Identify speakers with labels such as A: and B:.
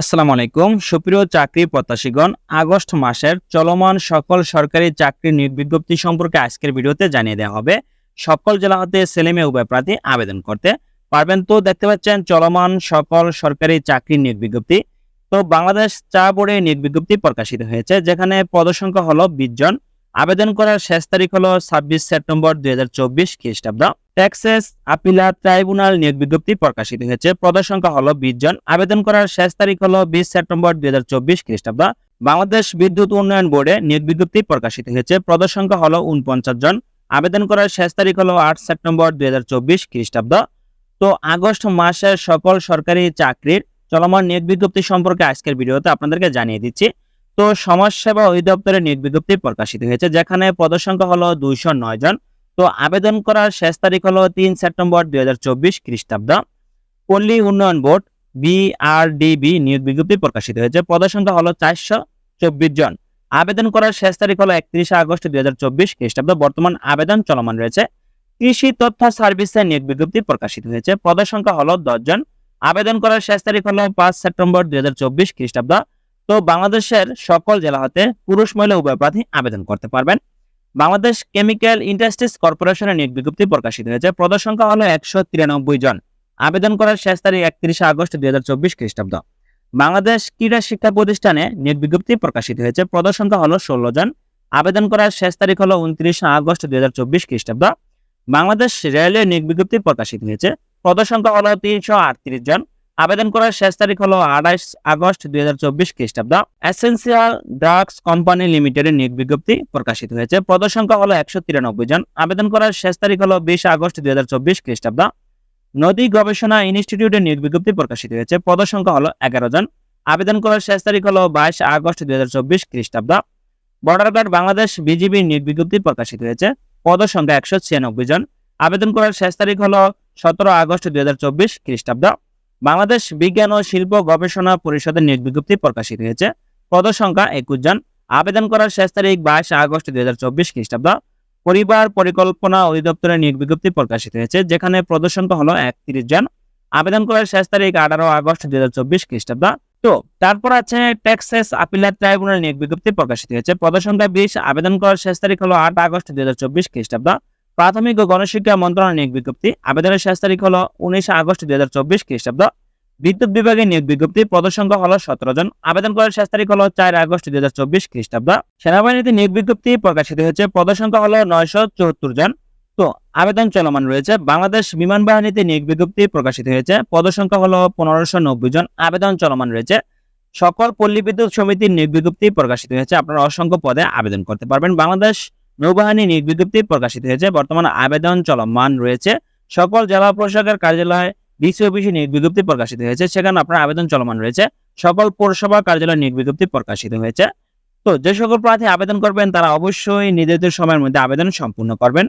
A: আসসালামু আলাইকুম। সুপ্রিয় চাকরি প্রত্যাশীগণ, আগস্ট মাসের চলমান সকল সরকারি চাকরির নিয়োগ বিজ্ঞপ্তি সম্পর্কে আজকের ভিডিওতে জানিয়ে দেওয়া হবে। সকল জেলা হতে ছেলে মেয়ে উভয় প্রার্থী আবেদন করতে পারবেন। তো দেখতে পাচ্ছেন, চলমান সকল সরকারি চাকরির নিয়োগ বিজ্ঞপ্তি। তো বাংলাদেশ চা বোর্ডে নিয়োগ বিজ্ঞপ্তি প্রকাশিত হয়েছে, যেখানে পদসংখ্যা হলো বিশ জন। আবেদন করার শেষ তারিখ হলো ছাব্বিশ সেপ্টেম্বর দুই হাজার চব্বিশ খ্রিস্টাব্দ। ট্যাক্সেস আপিলা ট্রাইব্যুনাল নিয়োগ বিজ্ঞপ্তি প্রকাশিত হয়েছে। পদের সংখ্যা হলো বিশ জন। আবেদন করার শেষ তারিখ হলো বিশ সেপ্টেম্বর দুই হাজার চব্বিশ খ্রিস্টাব্দ। বাংলাদেশ বিদ্যুৎ উন্নয়ন বোর্ডে নিয়োগ বিজ্ঞপ্তি প্রকাশিত হয়েছে। পদের সংখ্যা হলো উনপঞ্চাশ জন। আবেদন করার শেষ তারিখ হলো আট সেপ্টেম্বর দুই হাজার চব্বিশ খ্রিস্টাব্দ। তো আগস্ট মাসের সকল সরকারি চাকরির চলমান নিয়োগ বিজ্ঞপ্তি সম্পর্কে আজকের ভিডিওতে আপনাদেরকে জানিয়ে দিচ্ছি। তো সমাজসেবা অধিদপ্তরের নিয়োগ বিজ্ঞপ্তি প্রকাশিত হয়েছে, যেখানে পদের সংখ্যা হলো দুইশো নয় জন। তো আবেদন করার শেষ তারিখ হলো তিন সেপ্টেম্বর দুই হাজার চব্বিশ খ্রিস্টাব্দ। পল্লী উন্নয়ন বোর্ড বিআরডিবি নিয়োগ বিজ্ঞপ্তি প্রকাশিত হয়েছে। পদের সংখ্যা হলো চারশো চব্বিশ জন। আবেদন করার শেষ তারিখ হলো একত্রিশে আগস্ট দুই হাজার চব্বিশ খ্রিস্টাব্দ। বর্তমান আবেদন চলমান রয়েছে। কৃষি তথ্য সার্ভিসের নিয়োগ বিজ্ঞপ্তি প্রকাশিত হয়েছে। পদের সংখ্যা হলো জন। আবেদন করার শেষ তারিখ হলো পাঁচ সেপ্টেম্বর দুই হাজার চব্বিশ খ্রিস্টাব্দ। তো বাংলাদেশের সকল জেলা হতে পুরুষ মহিলা উভয় প্রার্থী আবেদন করতে পারবেন। বাংলাদেশ কেমিক্যাল ইন্ডাস্ট্রিজ কর্পোরেশনের নিয়োগ বিজ্ঞপ্তি প্রকাশিত হয়েছে। পদ সংখ্যা হলো একশো তিরানব্বই জন। আবেদন করার শেষ তারিখ একত্রিশে আগস্ট দুই হাজার চব্বিশ খ্রিস্টাব্দ। বাংলাদেশ ক্রীড়া শিক্ষা প্রতিষ্ঠানে নিয়োগ বিজ্ঞপ্তি প্রকাশিত হয়েছে। পদ সংখ্যা হলো ষোলো জন। আবেদন করার শেষ তারিখ হলো উনত্রিশে আগস্ট দুই হাজার চব্বিশ খ্রিস্টাব্দ। বাংলাদেশ রেলওয়ে নিয়োগ বিজ্ঞপ্তি প্রকাশিত হয়েছে। পদ সংখ্যা হলো তিনশো আটত্রিশ জন। আবেদন করার শেষ তারিখ হলো আঠাইশ আগস্ট দুই হাজার চব্বিশ খ্রিস্টাব্দ। এসেন্সিয়াল ড্রাগস কোম্পানি লিমিটেডের নিয়োগ বিজ্ঞপ্তি প্রকাশিত হয়েছে। পদ সংখ্যা হলো একশো তিরানব্বই জন। আবেদন করার শেষ তারিখ হলো বিশ আগস্ট দুই হাজার চব্বিশ খ্রিস্টাব্দ। নদী গবেষণা ইনস্টিটিউটের নিয়োগ বিজ্ঞপ্তি প্রকাশিত হয়েছে। পদ সংখ্যা হলো এগারো জন। আবেদন করার শেষ তারিখ হলো বাইশ আগস্ট দুই হাজার চব্বিশ খ্রিস্টাব্দ। বর্ডার গার্ড বাংলাদেশ বিজিবির নিয়োগ বিজ্ঞপ্তি প্রকাশিত হয়েছে। পদ সংখ্যা একশো ছিয়ানব্বই জন। আবেদন করার শেষ তারিখ হলো সতেরো আগস্ট দুই হাজার চব্বিশ খ্রিস্টাব্দ। বাংলাদেশ বিজ্ঞান ও শিল্প গবেষণা পরিষদের নিয়োগ বিজ্ঞপ্তি প্রকাশিত হয়েছে। পদ সংখ্যা একুশ জন। আবেদন করার শেষ তারিখ বাইশ আগস্ট দুই হাজার চব্বিশ খ্রিস্টাব্দ। পরিবার পরিকল্পনা অধিদপ্তরের নিয়োগ বিজ্ঞপ্তি প্রকাশিত হয়েছে, যেখানে সংখ্যা হলো একত্রিশ জন। আবেদন করার শেষ তারিখ আঠারো আগস্ট দুই হাজার চব্বিশ খ্রিস্টাব্দ। তো, তারপর আছে টেক্সাস আপিলার ট্রাইব্যুনাল নিয়োগ বিজ্ঞপ্তি প্রকাশিত হয়েছে। পদ সংখ্যা বিশ, আবেদন করার শেষ তারিখ হলো আট আগস্ট দুই হাজার চব্বিশ খ্রিস্টাব্দ। প্রাথমিক ও গণশিক্ষা মন্ত্রণালয় নিয়োগ বিজ্ঞপ্তি। আবেদনের শেষ তারিখ হলো উনিশে আগস্ট দুই হাজার চব্বিশ খ্রিস্টাব্দ। বিদ্যুৎ বিভাগে নিয়োগ বিজ্ঞপ্তি পদ সংখ্যা হলো সতেরো জন। আবেদন করার শেষ তারিখ হলো চার আগস্ট দুই হাজার চব্বিশ খ্রিস্টাব্দ। সেনাবাহিনীতে নিয়োগ বিজ্ঞপ্তি প্রকাশিত হয়েছে। পদ সংখ্যা হলো নয়শো চুয়াত্তর জন। তো আবেদন চলমান রয়েছে। বাংলাদেশ বিমান বাহিনীতে নিয়োগ বিজ্ঞপ্তি প্রকাশিত হয়েছে। পদ সংখ্যা হলো পনেরোশো নব্বই জন। আবেদন চলমান রয়েছে। সকল পল্লী বিদ্যুৎ সমিতির নিয়োগ বিজ্ঞপ্তি প্রকাশিত হয়েছে। আপনারা অসংখ্য পদে আবেদন করতে পারবেন। বাংলাদেশ নৌবাহিনী বিজ্ঞপ্তি প্রকাশিত হয়েছে। বর্তমানে আবেদন চলমান রয়েছে। সকল জেলা প্রশাসকের কার্যালয়ে ডিসি অফিসে নিয়োগ বিজ্ঞপ্তি প্রকাশিত হয়েছে। সেখানে আপনার আবেদন চলমান রয়েছে। সকল পৌরসভা কার্যালয়ে নিয়োগ বিজ্ঞপ্তি প্রকাশিত হয়েছে। তো যে সকল প্রার্থী আবেদন করবেন, তারা অবশ্যই নির্ধারিত সময়ের মধ্যে আবেদন সম্পূর্ণ করবেন।